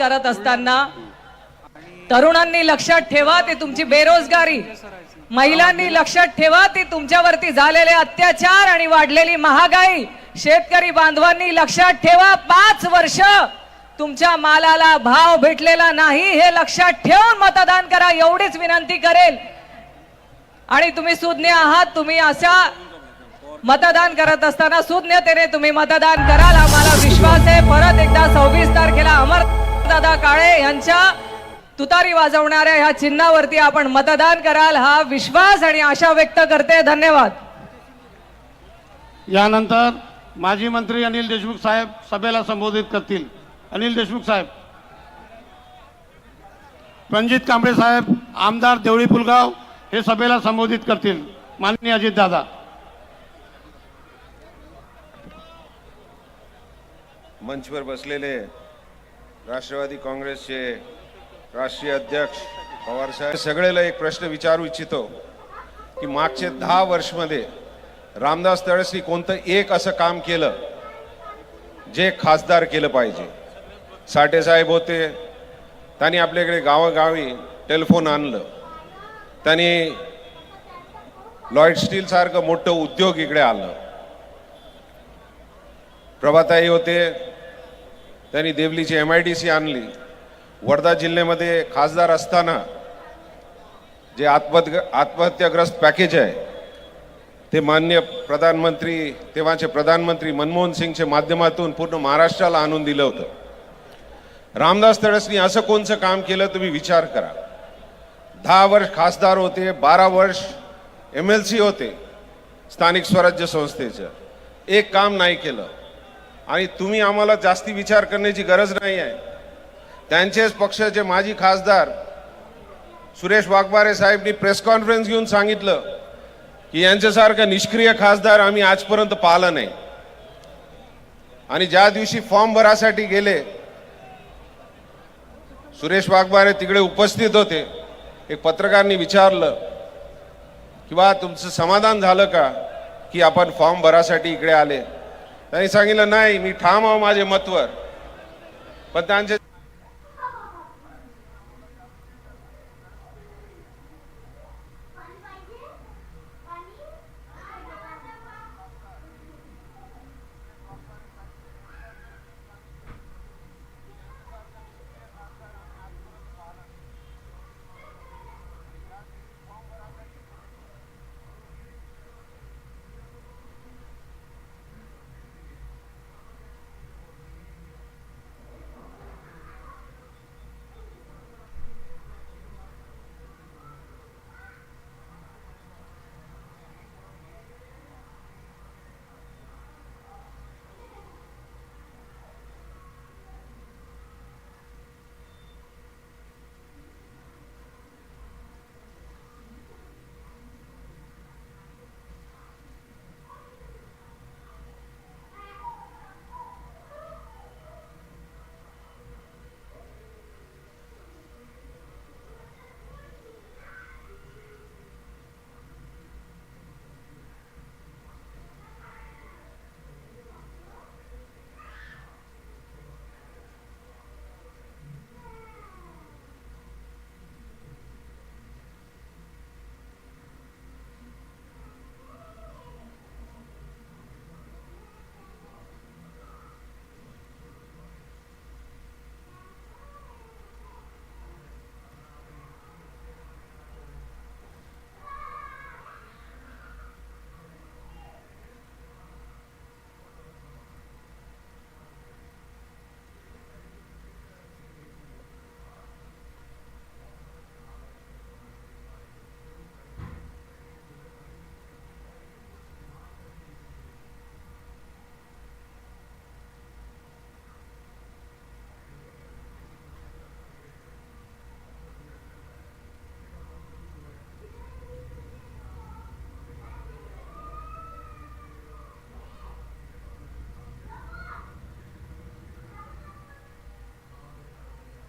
करत असताना तरुणांनी लक्षात ठेवा ते तुमची बेरोजगारी. महिलांनी लक्षात ठेवा ती तुमच्यावरती झालेले अत्याचार आणि वाढलेली महागाई. शेतकरी बांधवांनी लक्षात ठेवा पाच वर्ष तुमच्या मालाला भाव भेटलेला नाही हे लक्षात ठेवून मतदान करा एवढीच विनंती करेल. आणि तुम्ही सुज्ञ आहात तुम्ही अशा मतदान करत असताना सुज्ञतेने तुम्ही मतदान कराल. आम्हाला विश्वास आहे परत एकदा सव्वीस तारखेला अमर दादा काळे यांच्या तुतारी वाजवणाऱ्या ह्या चिन्हावरती आपण मतदान कराल हा विश्वास आणि आशा व्यक्त करते. धन्यवाद. यानंतर माजी मंत्री अनिल देशमुख साहेब सभेला संबोधित करतील. अनिल देशमुख साहेब. रणजित कांबळे साहेब आमदार देवळी पुलगाव हे सभेला संबोधित करतील. माननीय अजितदादा. मंचवर बसलेले राष्ट्रवादी काँग्रेसचे राष्ट्रीय अध्यक्ष पवारसाहेब सगळेला एक प्रश्न विचारू इच्छितो की मागचे दहा वर्षमध्ये रामदास तळसनी कोणतं एक असं काम केलं जे खासदार केलं पाहिजे? साठे साहेब होते त्यांनी आपल्याकडे गावागावी टेलिफोन आणलं. त्यांनी लॉईड स्टील सारखं मोठं उद्योग इकडे आलं प्रभाताई होते त्यांनी देवलीची एम आय डी सी आणली. वर्धा जिल्ह्यामध्ये खासदार असताना जे आत्महत्या आत्महत्याग्रस्त पॅकेज आहे ते मान्य प्रधानमंत्री तेव्हाचे प्रधानमंत्री मनमोहन सिंगच्या माध्यमातून पूर्ण महाराष्ट्राला आणून दिलं होतं. रामदास तडसनी असं कोणचं काम केलं तुम्ही विचार करा. दहा वर्ष खासदार होते बारा वर्ष एम एल सी होते स्थानिक स्वराज्य संस्थेचं. एक काम नाही केलं. आणि तुम्ही आम्हाला जास्ती विचार करण्याची गरज नाही आहे. त्यांचेच पक्षाचे माजी खासदार सुरेश वाघमारे साहेबनी प्रेस कॉन्फरन्स घेऊन सांगितलं की यांच्यासारखं निष्क्रिय खासदार आम्ही आजपर्यंत पाहिलं नाही. आणि ज्या दिवशी फॉर्म भरासाठी गेले सुरेश वाघमारे तिकडे उपस्थित होते. एक पत्रकारांनी विचारलं की बा तुमचं समाधान झालं का की आपण फॉर्म भरासाठी इकडे आले? त्यांनी सांगितलं नाही मी ठाम आहो माझे मतवर. पण त्यांचे